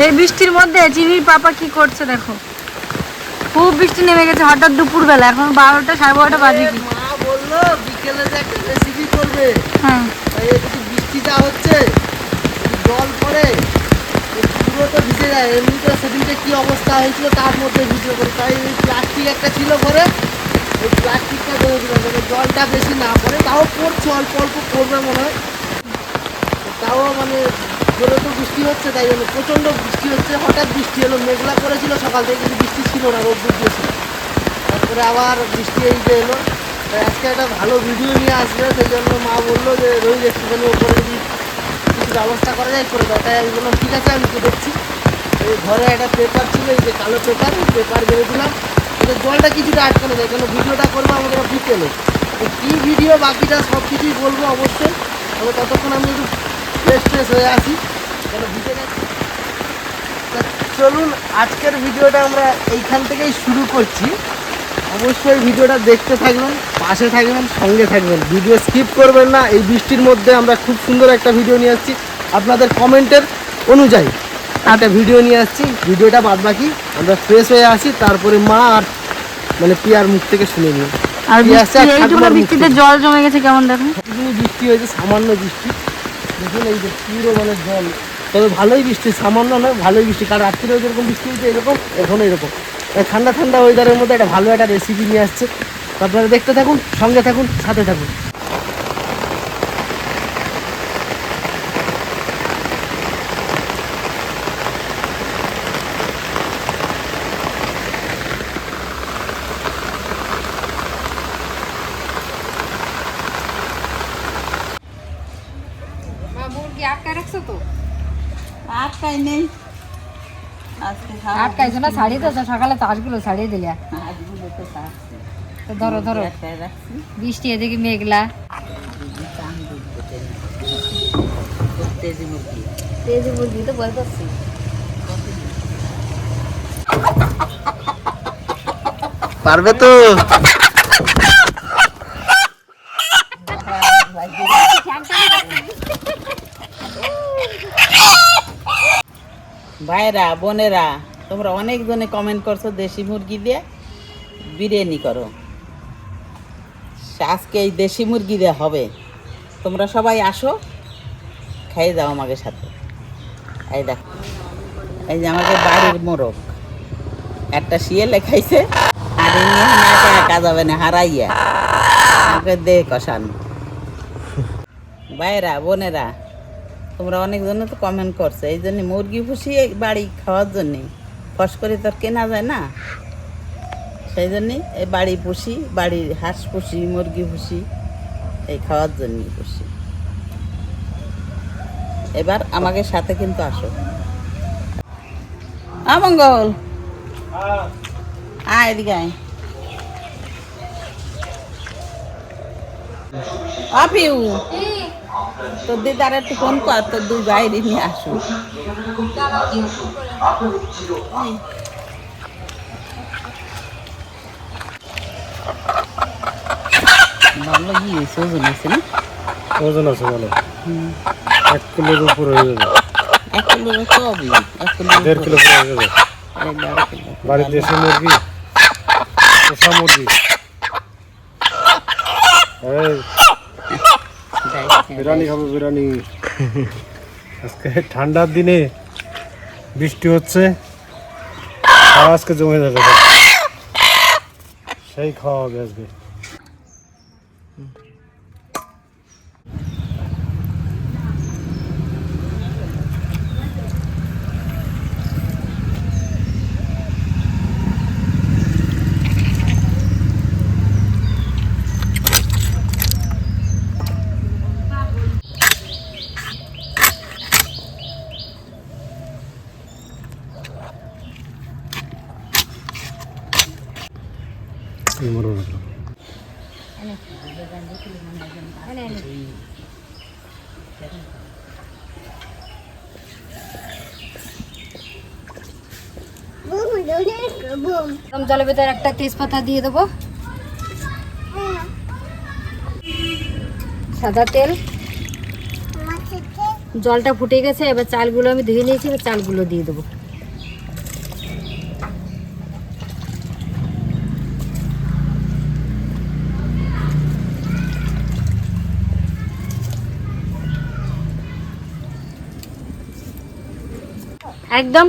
এই বৃষ্টির মধ্যে চিনির পাপা কি করছে দেখো। খুব বৃষ্টি নেমে গেছে হঠাৎ দুপুর বেলা এখন বারোটা সাড়ে বারোটা বাজে কি? মা বলল বিকেলে যে একটা রেসিপি করবে। হ্যাঁ। এদিকে বৃষ্টিটা হচ্ছে জল পড়ে পুরো তো ভিজে যায়। এমনিতে সেদিনকে কি অবস্থা হয়েছিল তার মধ্যে ভিডিও করে তাই ওই প্লাস্টিক একটা ছিল ঘরে ওই প্লাস্টিকটা ধরে দিলাম। জলটা বেশি না পড়ে তাও পড়ছে অল্প অল্প পড়বে মনে হয়। তাও মানে জোরে তো বৃষ্টি হচ্ছে, তাই জন্য প্রচণ্ড বৃষ্টি হচ্ছে। হঠাৎ বৃষ্টি হলো মেঘলা করেছিল, সকাল থেকে কিন্তু বৃষ্টি ছিল না রোদ্দুর দিয়েছিল তারপরে আবার বৃষ্টি এই যে এলো। আজকে একটা ভালো ভিডিও নিয়ে আসবে, সেই জন্য মা বলল যে, রোহিত, একটুখানি ওপরে যদি কিছু ব্যবস্থা করা যায়, করে দাও। তাই আমি বললাম, ঠিক আছে, আমি তো দেখছি। এই ঘরে একটা পেপার ছিল, এই যে কালো পেপার এই পেপার বেড়ে দিলাম। এতে জলটা কিছুটা আটকানো যায়, কেন ভিডিওটা করব আমাদের বিকেলে কী ভিডিও বাকিটা সব কিছুই বলব অবশ্যই। তবে ততক্ষণ আমি একটু ফ্রেশ ফ্রেশ হয়ে আসি। কেন ভিজে গেছি। চলুন আজকের ভিডিওটা আমরা এইখান থেকেই শুরু করছি। অবশ্যই ভিডিওটা দেখতে থাকবেন পাশে থাকবেন সঙ্গে থাকবেন। ভিডিও স্কিপ করবেন না এই বৃষ্টির মধ্যে আমরা খুব সুন্দর একটা ভিডিও নিয়ে আসছি। আপনাদের কমেন্টের অনুযায়ী একটা ভিডিও নিয়ে আসছি। ভিডিওটা বাদ বাকি আমরা ফ্রেশ হয়ে আসি তারপরে মা আর মানে পিয়ার মুখ থেকে শুনে নিই। আর বৃষ্টিতে জল জমে গেছে কেমন দেখুন? বৃষ্টি হয়েছে সামান্য বৃষ্টি। দেখুন এই যে পুরো মানে জল। তবে ভালোই বৃষ্টি, সামান্য নয়, ভালোই বৃষ্টি। কারণ রাত্রিরেও যেরকম বৃষ্টি হয়েছে, এরকম এখনও এরকম। ঠান্ডা ঠান্ডা ওয়েদারের মধ্যে একটা ভালো একটা রেসিপি নিয়ে আসছে। আপনারা দেখতে থাকুন, সঙ্গে থাকুন, সাথে থাকুন। আটকাই নেই। আটকাইছো না ছাড়িয়ে তো সকালে তাসগুলো ছাড়িয়ে দিলে। তো ধরো ধরো। বৃষ্টি এদিকে মেঘলা। তেজি মুরগি। তো বলতে পারছি পারবে তো? ভাইরা, বোনেরা, তোমরা অনেকজনে কমেন্ট করছ দেশি মুরগি দিয়ে। বিরিয়ানি করো। আজকে এই দেশি মুরগি দিয়ে হবে। তোমরা সবাই আসো খাইয়ে যাও আমাকে সাথে। এই দেখো, এই যে আমাকে বাড়ির মোরগ। একটা শিয়ালে খাইছে, আর একা যাবে না, হারাইয়া। আমাকে দে কষান। ভাইরা, বোনেরা তোমরা অনেকজন তো কমেন্ট করছ, এই জন্য মুরগি পুষি বাড়ি খাওয়ার জন্যে। ফস করে তো কেনা যায় না। সেই জন্যে এই বাড়ি পুষি, বাড়ির হাঁস পুষি, মুরগি পুষি, এই খাওয়ার জন্যই পুষি। এবার আমাকে সাথে কিন্তু আসো। আমঙ্গল আয়, এদিকে আপিউ তোর দিদার একটু ফোন কর তোর দুই বাইরে নিয়ে আসো। ভালো কি হয়েছে? ওজন আছে না? ওজন আছে বলো। এক কিলোর উপর হয়ে যাবে। এক কিলো কবই এক কিলো দেড় কিলো হয়ে যাবে। বাড়ির দেশি মুরগি? পোষা মুরগি। এই বিরিয়ানি খাব, বিরিয়ানি। আজকে ঠান্ডার দিনে বৃষ্টি হচ্ছে আজকে জমে যাবে। সেই খাওয়া হবে আজকে আমার মনে হলো। গরম জলের ভেতর একটা তেজপাতা দিয়ে দেবো। সাদা তেল। জলটা ফুটে গেছে, এবার চালগুলো আমি ধুয়ে নিয়েছি, এবার চালগুলো দিয়ে দেবো। একদম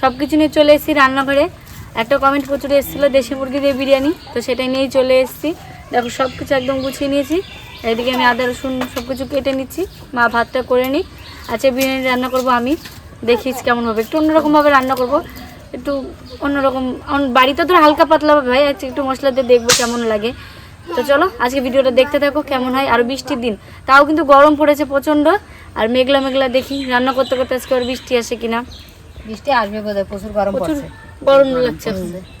সব কিছু নিয়ে চলে এসেছি রান্নাঘরে। একটা কমেন্ট প্রচুর এসেছিল দেশি মুরগি দিয়ে বিরিয়ানি তো সেটাই নিয়েই চলে এসেছি। দেখো সব কিছু একদম গুছিয়ে নিয়েছি। এদিকে আমি আদা রসুন সব কিছু কেটে নিচ্ছি। মা ভাতটা করে নিই আচ্ছা বিরিয়ানি রান্না করব আমি। দেখিস কেমন হবে। একটু অন্যরকমভাবে রান্না করব। একটু অন্যরকম অন- বাড়িতে তো হালকা পাতলা হবে ভাই। আজকে একটু মশলা দিয়ে দেখব কেমন লাগে। তো চলো আজকে ভিডিওটা দেখতে থাকো কেমন হয়। আর বৃষ্টির দিন। তাও কিন্তু গরম পড়েছে প্রচণ্ড। আর মেঘলা মেঘলা দেখি রান্না করতে করতে আজকে আর বৃষ্টি আসে কিনা। বৃষ্টি আসবে বোধহয় প্রচুর গরম পড়ছে। গরম লাগছে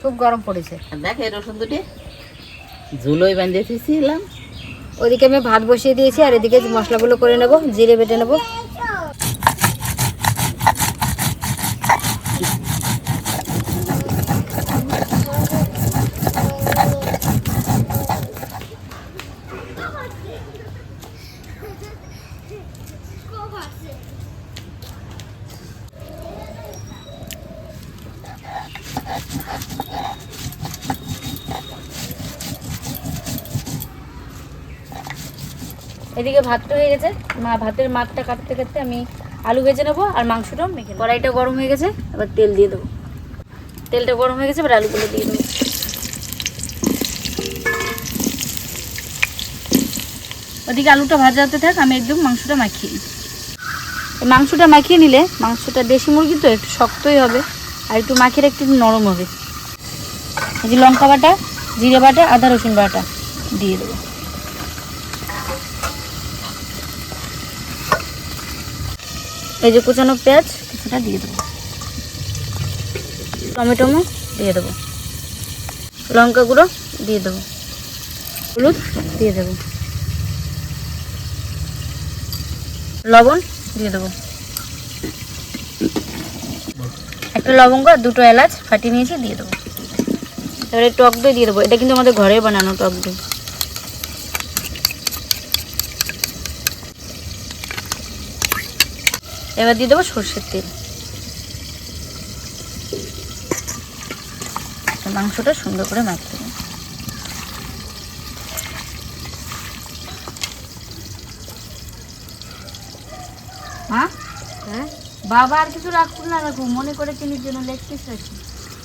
খুব গরম পড়েছে। দেখ এই রসুন দুটি। ঝুলোই বাঁধিয়ে দিয়েছিলাম। ওদিকে আমি ভাত বসিয়ে দিয়েছি আর এদিকে মশলাগুলো করে নেব জিরে বেটে নেব। এদিকে ভাতটা হয়ে গেছে। মা ভাতের মাঠটা কাটতে কাটতে আমি আলু ভেজে নেব আর মাংসটাও মেখে। কড়াইটা গরম হয়ে গেছে, এবার তেল দিয়ে দেবো। তেলটা গরম হয়ে গেছে, এবার আলুগুলো দিয়ে দেবো। ওদিকে আলুটা ভাজা হতে থাক, আমি একদম মাংসটা মাখিয়ে নিই। মাংসটা মাখিয়ে নিলে মাংসটা দেশি মুরগি তো একটু শক্তই হবে, আর একটু মাখিয়ে একটু নরম হবে। এই যে লঙ্কা বাটা, জিরে বাটা, আদা রসুন বাটা দিয়ে দেবো। এই যে কুচানো পেঁয়াজ, কিছুটা দিয়ে দেবো। টমেটো দিয়ে দেবো। লঙ্কা গুঁড়ো দিয়ে দেবো। হলুদ দিয়ে দেবো। লবণ দিয়ে দেবো। একটা লবঙ্গ দুটো এলাচ ফাটিয়ে নিয়েছি, দিয়ে দেবো। এবারে টক দই দিয়ে দেবো। এটা কিন্তু আমাদের ঘরে বানানো টক দই। এবার দিয়ে দেবো সর্ষের তেল। মাংসটা সুন্দর করে মাখিয়ে নেব। মা? হ্যাঁ? বাবা আর কিছু রাখুন না রাখুন মনে করে চিনির জন্য লেগ পিস রাখি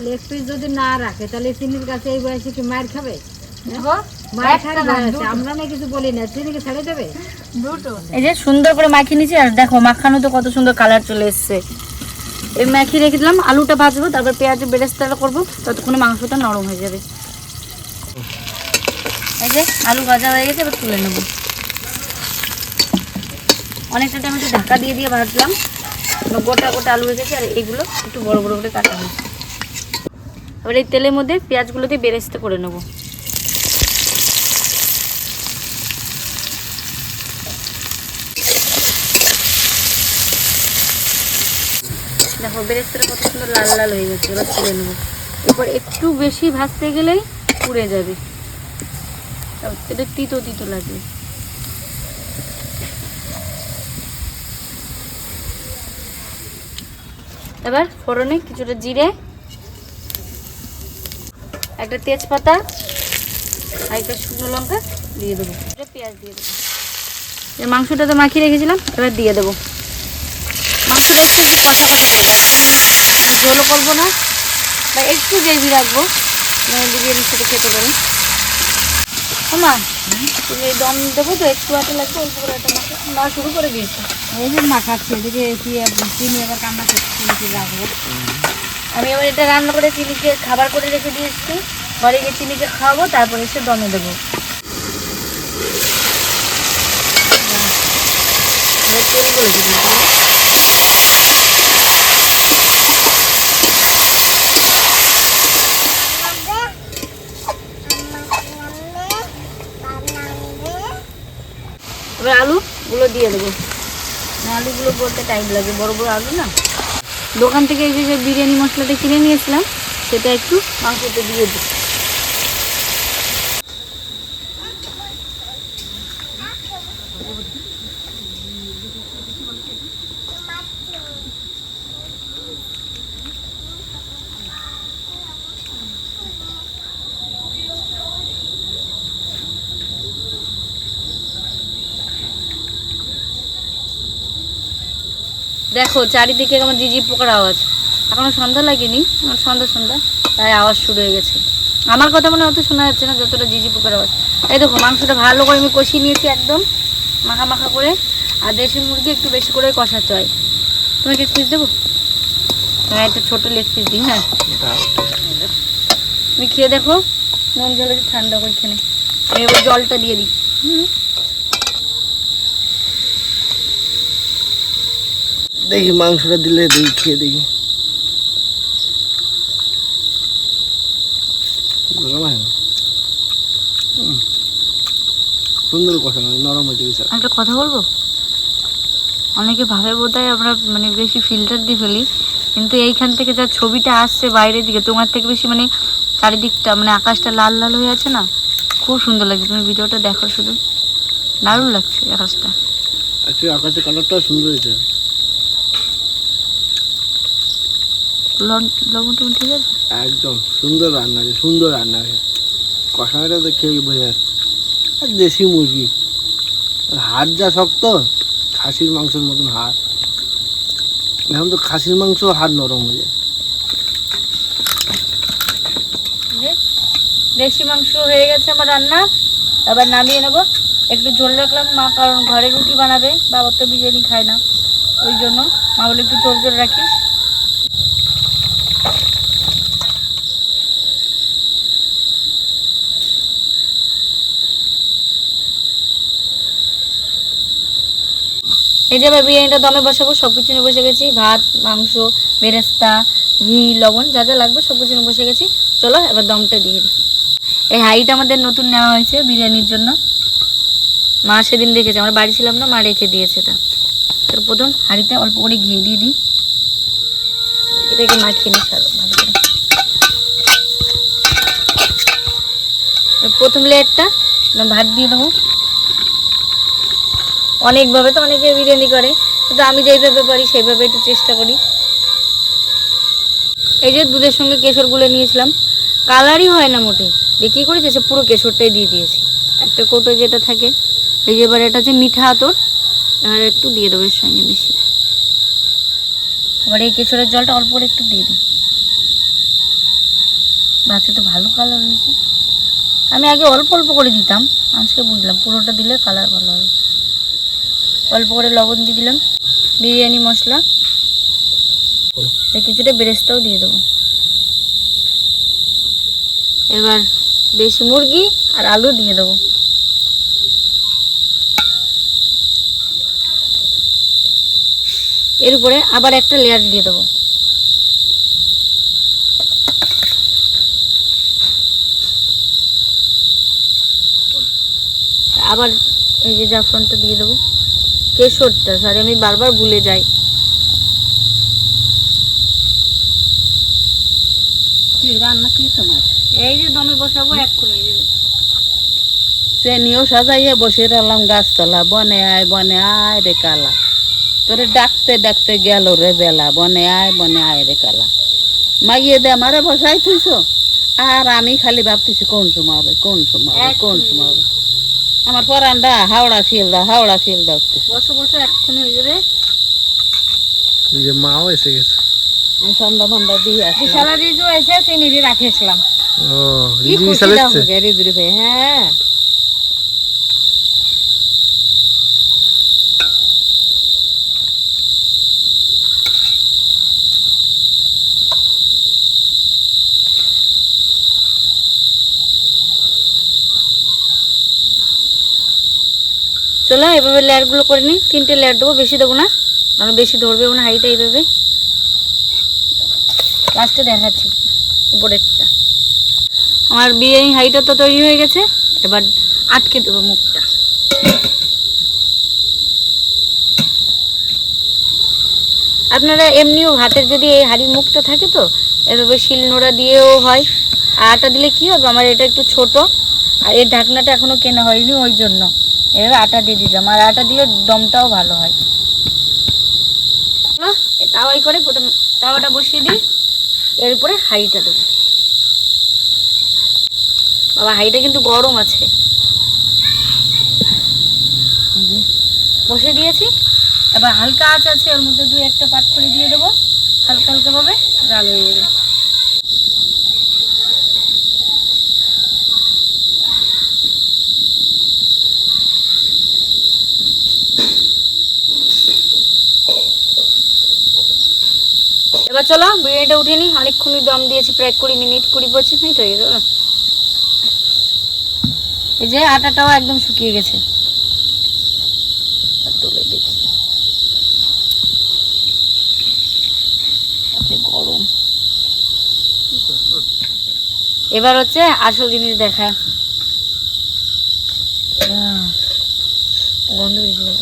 লেগ পিস যদি না রাখে তাহলে চিনির কাছে এই বয়সে কি মার খাবে? দেখো এই যে সুন্দর করে মাখিয়ে নিয়েছি আর দেখো মাখানো তো কত সুন্দর কালার চলে এসছে। এই মাখিয়ে রেখে দিলাম আলুটা ভাজবো তারপর পেঁয়াজের বেরেস্তাটা করব ততক্ষণে মাংসটা নরম হয়ে যাবে। এই যে আলু ভাজা হয়ে গেছে এবার তুলে নেব। অনেকটা টাইম একটু ঢাকা দিয়ে দিয়ে ভাজলাম। গোটা গোটা আলু হয়ে গেছে আর এইগুলো একটু বড় বড় করে কাটা হয়েছে। এবার এই তেলের মধ্যে পেঁয়াজগুলো দিয়ে বেরেস্তা করে নেব। দেখো কত সুন্দর লাল লাল হয়ে গেছে, এবার তুলে নেব। এরপর একটু বেশি ভাজতে গেলেই পুড়ে যাবে। এটা তিতো তিতো লাগবে। এবার ফোড়নে কিছুটা জিরে, একটা তেজপাতা, আর একটা শুকনো লঙ্কা দিয়ে দেবো। পেঁয়াজ দিয়ে দেবো। মাংসটা তো মাখিয়ে রেখেছিলাম, এবার দিয়ে দেবো। একটু একটু কষা কষা করব না। বা একটু গ্রেভি রাখব বিরিয়ানির সাথে খেতে পারি। মা তুমি দম দেবো তো একটু আটা লাগবে অল্প করে আটা মাখো মা শুরু করে দিয়েছে। এই যে মাখাচ্ছে এদিকে চিনি আবার কান্না করছে রাখব? আমি এবার এটা রান্না করে চিনিকে খাবার করে রেখে দিয়েছি। ঘরে গিয়ে চিনিকে খাওয়াবো তারপরে এসে দমে দেবো। তেল করে এবার আলুগুলো দিয়ে দেবো। আলুগুলো বলতে টাইম লাগে, বড় বড় আলু না। দোকান থেকে এই যে বিরিয়ানি মশলাটা কিনে নিয়েছিলাম, সেটা একটু মাংসতে দিয়ে দিই দেখো, চারিদিকে আমার জিজি পোকার আওয়াজ। এখনও সন্ধ্যা লাগেনি আমার সন্ধ্যা সন্ধ্যা, তাই আওয়াজ শুরু হয়ে গেছে। আমার কথা মনে অত শোনা যাচ্ছে না যতটা জিজি পোকার আওয়াজ। এই দেখো, মাংসটা ভালো করে আমি কষিয়ে নিয়েছি একদম, মাখা মাখা করে, আর দেশি মুরগি একটু বেশি করে কষাতে হয়। তোমাকে এক পিস দেবো? হ্যাঁ একটা ছোটো লেগ পিস দিই হ্যাঁ। তুমি খেয়ে দেখো, নুন দিয়ে ঠান্ডা করে খেয়ে এবার জলটা দিয়ে দিই। দেখি মাংসটা দিলে দেখি খেয়ে দেখি। গরম হয় না? সুন্দর কথা নরম হয়েছে বিচার একটা কথা বলব? অনেকে ভাবে বোধহয় আমরা মানে বেশি ফিল্টার দিয়ে ফেলি কিন্তু এইখান থেকে যা ছবিটা আসছে বাইরের দিকে তোমার থেকে বেশি মানে চারিদিকটা মানে আকাশটা লাল লাল হয়ে আছে না? খুব সুন্দর লাগছে তুমি ভিডিওটা দেখো শুধু। দারুণ লাগছে আকাশটা। আকাশের কালারটাও সুন্দর হয়েছে। লবণ টবণ ঠিক আছে? একদম সুন্দর রান্না আছে সুন্দর রান্না আছে কষাটা তো খেয়ে বোঝা যাচ্ছে। আর দেশি মুরগি। হাড় যা শক্ত খাসির মাংসের মতন হাড়। এখন তো খাসির মাংস হাড় নরম হয়ে যায়। দেশি মাংস হয়ে গেছে আমার রান্না। এবার নামিয়ে নেব। একটু ঝোল রাখলাম মা কারণ ঘরে রুটি বানাবে বাবা তো বিরিয়ানি খায় না। ওই জন্য মা বলে একটু ঝোল ঝোল রাখিস। এই যে বিরিয়ানিটা দমে বসাবো সব কিছু নিয়ে বসে গেছি। ভাত, মাংস, বেরেস্তা, ঘি, লবণ, যা যা লাগবে সব কিছু নিয়ে বসে গেছি। চলো, এবার দমটা দিয়ে দিই। এই হাঁড়িটা আমাদের নতুন নেওয়া হয়েছে বিরিয়ানির জন্য। মা সেদিন দেখেছে, আমরা বাড়ি ছিলাম না, মা রেখে দিয়েছে এটা। তো প্রথম হাঁড়িতে অল্প করে ঘি দিয়ে দিই। এটাকে মাখিয়ে নিই ভালো করে। প্রথম লেয়ারটা, ভাত দিয়ে দেবো। অনেকভাবে তো অনেকে বিরিয়ানি করে, কিন্তু আমি যেইভাবে পারি সেইভাবে একটু চেষ্টা করি। এই যে দুধের সঙ্গে কেশর গুলে নিয়েছিলাম, কালারই হয় না মোটে। দিয়ে কী করেছে, সে পুরো কেশরটাই দিয়ে দিয়েছি। একটা কৌটো যেটা থাকে, এই যে এবার এটা হচ্ছে মিঠা আতর আর একটু দিয়ে দেবো এর সঙ্গে বেশি আবার এই কেশরের জলটা অল্প করে একটু দিয়ে দিই। বাচ্চা তো ভালো কালার হয়েছে। আমি আগে অল্প অল্প করে দিতাম, আজকে বুঝলাম, পুরোটা দিলে কালার ভালো হবে। অল্প করে লবণ দিয়ে দিলাম। বিরিয়ানি, মশলা। কিছুটা বেরেস্তাও দিয়ে দেবো। এবার দেশি মুরগি আর আলু দিয়ে দেবো। এর উপরে আবার একটা লেয়ার দিয়ে দেবো। আবার এই যে জাফরানটা দিয়ে দেবো। কেশরটা সরি আমি বারবার ভুলে যাই। রান্না কি তোমার? এই যে দমে বসাবো এক্ষুনি এই যে। সে নিয়েও সাজাইয়ে বসে রলাম গাছতলা বনে আয় বনে আয় রে কালা। তোরে ডাকতে ডাকতে গেল রে বেলা বনে আয় বনে আয় রে কালা। মাইয়ে দে আমারে বসাই থুইছ? আর আমি খালি ভাবতেছি কোন সময় হবে কোন সময় হবে কোন সময় হবে? আমার পরানটা হাওড়া শিলদা হাওড়া ফিল দাও বসো বসো এক্ষুনি হয়ে যাবে এই যে মাও এসে গেছে। আমি সন্ধ্যা বন্ধা দিয়ে আসলাম। বিশালা রিজু এসে চিনি রাখেছিলাম ও রিজু বিশাল দাও এসছে? রিজুরি হ্যাঁ চলো এভাবে লেয়ারগুলো করে নিই। তিনটে লেয়ার দেবো, বেশি দেবো না কারণ বেশি ধরবে না হাইটা এইভাবে। লাস্টে দেখাচ্ছি, উপরেরটা। আমার বিরিয়ানি হাইটা তো তৈরি হয়ে গেছে, এবার আটকে দেবো মুখটা। আপনারা এমনিও ভাতের যদি এই হাড়ির মুখটা থাকে তো, এভাবে শিল নোড়া দিয়েও হয়। আর আটা দিলে কি হবে? আমার এটা একটু ছোট, আর এর ঢাকনাটা এখনও কেনা হয়নি ওই জন্য। এভাবে আটা দিয়ে দিলাম। আর আটা দিলে দমটাও ভালো হয়। তাওয়াই করে প্রথম তাওয়াটা বসিয়ে দিই। এর উপরে হাঁড়িটা দেবো। বাবা, হাঁড়িটা কিন্তু গরম আছে। বসিয়ে দিয়েছি। এবার হালকা আঁচ আছে, ওর মধ্যে দুই একটা পাট করে দিয়ে দেবো। হালকা হালকা ভাবে জাল হয়ে যাবে। এবার চলো, বিরিয়ানিটা উঠিয়ে নিই। অনেকক্ষণই দম দিয়েছি, প্রায় কুড়ি মিনিট, কুড়ি পঁচিশ মিনিট হয়ে গেছে এই যে আটাটাও একদম শুকিয়ে গেছে। তুলে দেখি। গরম। এবার হচ্ছে আসল জিনিস দেখা। গন্ধ গেছে না?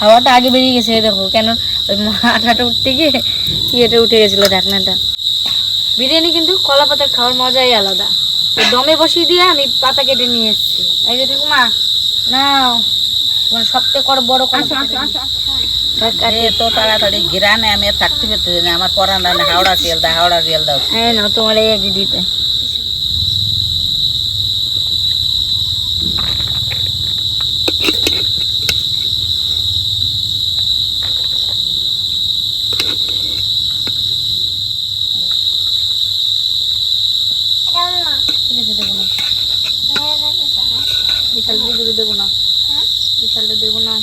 হাওয়াটা আগে বেরিয়ে গেছে দেখো কেন ওই আঠাটা উঠতে গিয়ে ইয়েটা উঠে গেছিল ঢাকনাটা। বিরিয়ানি কিন্তু কলা পাতার খাওয়ার মজাই আলাদা। দমে বসিয়ে দিয়ে আমি পাতা কেটে নিয়ে এসেছি। এই যে ঠাকুমা নাও। তোমার সবথেকে বড় বড় কলা পাতা এ তো তাড়াতাড়ি গিরানে আমি আর থাকতে না আমার পরান হাওড়া তেল দাও হাওড়া তেল দাও। হ্যাঁ না তোমার এই দিতে ঠিক আছে দেবো না বিশাল বিজুরি দেবো না বিশালটা দেবো না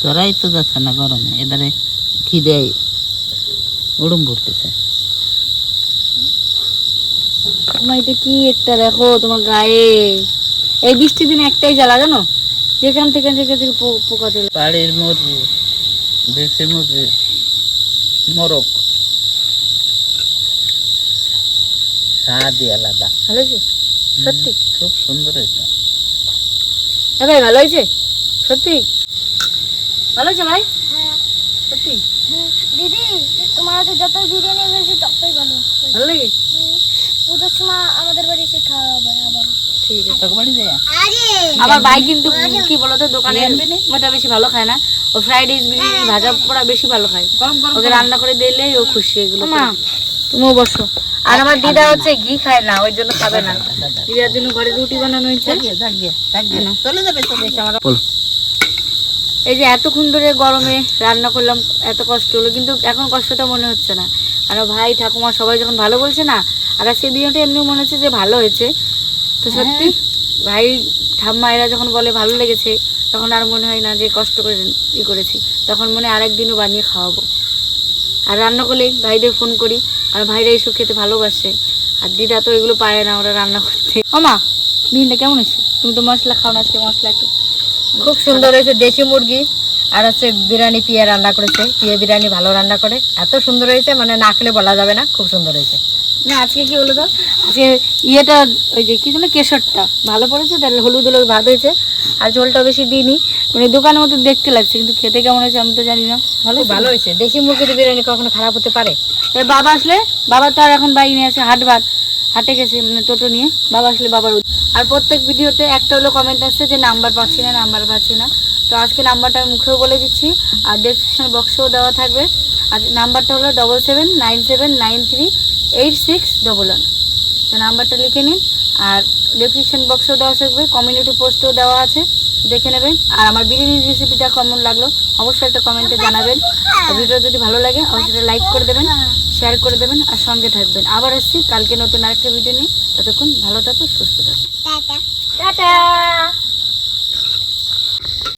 তোরাই তো যাচ্ছে না গরমে এদারে খিদে উড়ুম ভরতেছে তোমার এটা কি একটা দেখো তোমার গায়ে। এই বৃষ্টির দিনে একটাই জ্বালা জানো? যেখান থেকে থেকে থেকে পোকা চলে। বাড়ির মুরগি দেশি মুরগি মোরগ স্বাদই আলাদা। ভালো হয়েছে? সত্যি? খুব সুন্দর হয়েছে। হ্যাঁ ভাই ভালো হয়েছে? সত্যি? ভালো হয়েছে ভাই? সত্যি? দিদি তোমার হাতে যত বিরিয়ানি হয়েছে ততই ভালো। ভালো লাগে? পুজোর সময় আমাদের বাড়ি এসে খাওয়া হবে আবার। ঠিক আছে তোকে বাড়ি যায়? আমার ভাই কিন্তু কি বলতো দোকানে ওটা বেশি ভালো খায় না। ও ফ্রাইড রাইস বিরিয়ানি ভাজা পোড়া বেশি ভালো খায়। ওকে রান্না করে দিলেই ও খুশি এগুলো তুমিও বসো। আর আমার দিদা হচ্ছে ঘি খায় না ওই জন্য খাবে না। দিদার জন্য ঘরে রুটি বানানো হয়েছে। চলে যাবে চলে যাবে। এই যে এতক্ষণ ধরে গরমে রান্না করলাম এত কষ্ট হলো কিন্তু এখন কষ্টটা মনে হচ্ছে না। আর ভাই ঠাকুমা সবাই যখন ভালো বলছে না আর সেই বিরিয়ানিটা এমনিও মনে হচ্ছে যে ভালো হয়েছে। তো সত্যি ভাই ঠাম্মা এরা যখন বলে ভালো লেগেছে তখন আর মনে হয় না যে কষ্ট করে ই করেছি। তখন মনে হয় আরেকদিনও বানিয়ে খাওয়াবো। আর রান্না করলেই ভাইদের ফোন করি আর ভাইরা এইসব খেতে ভালোবাসে। আর দিদা তো এগুলো পারে না ওরা রান্না করতে। ও মা বিরিয়ানিটা কেমন হয়েছে তুমি তো মশলা খাও না আজকে মশলা একটু। খুব সুন্দর হয়েছে দেশি মুরগি আর হচ্ছে বিরিয়ানি পিয়া রান্না করেছে। পিয়া বিরিয়ানি ভালো রান্না করে। এত সুন্দর হয়েছে মানে না খেলে বলা যাবে না খুব সুন্দর হয়েছে। না আজকে কি হলো তো আজকে ইয়েটা ওই যে কি যেন কেশরটা ভালো পড়েছে তাহলে হলুদ হলুদ ভাত হয়েছে আর ঝোলটা বেশি দিইনি। মানে দোকানের মতো দেখতে লাগছে কিন্তু খেতে কেমন হয়েছে আমি তো জানি না। ভালো ভালো হয়েছে। দেশি মুরগির বিরিয়ানি কখনো খারাপ হতে পারে? বাবা আসলে বাবা তো আর এখন নিয়ে আছে হাট ভাত। হাটে গেছে মানে টোটো নিয়ে। বাবা আসলে বাবার আর প্রত্যেক ভিডিওতে একটা হলো কমেন্ট আসছে যে নাম্বার পাচ্ছি না নাম্বার পাচ্ছি না। তো আজকে নাম্বারটা আমি মুখেও বলে দিচ্ছি, আর ডেসক্রিপশন বক্সেও দেওয়া থাকবে। আর নাম্বারটা হলো double seven nine seven nine three eight six double one তো নাম্বারটা লিখে নিন, আর ডেসক্রিপশন বক্সেও দেওয়া থাকবে কমিউনিটি পোস্টেও দেওয়া আছে, দেখে নেবেন। আর আমার বিরিয়ানির রেসিপিটা কেমন লাগল, অবশ্যই একটা কমেন্টে জানাবেন। ভিডিও যদি ভালো লাগে, অবশ্যই লাইক করে দেবেন। শেয়ার করে দেবেন আর সঙ্গে থাকবেন। আবার আসছি কালকে নতুন আরেকটা ভিডিও নিয়ে। ততক্ষণ ভালো থাকো সুস্থ থাকো। টাটা। টাটা!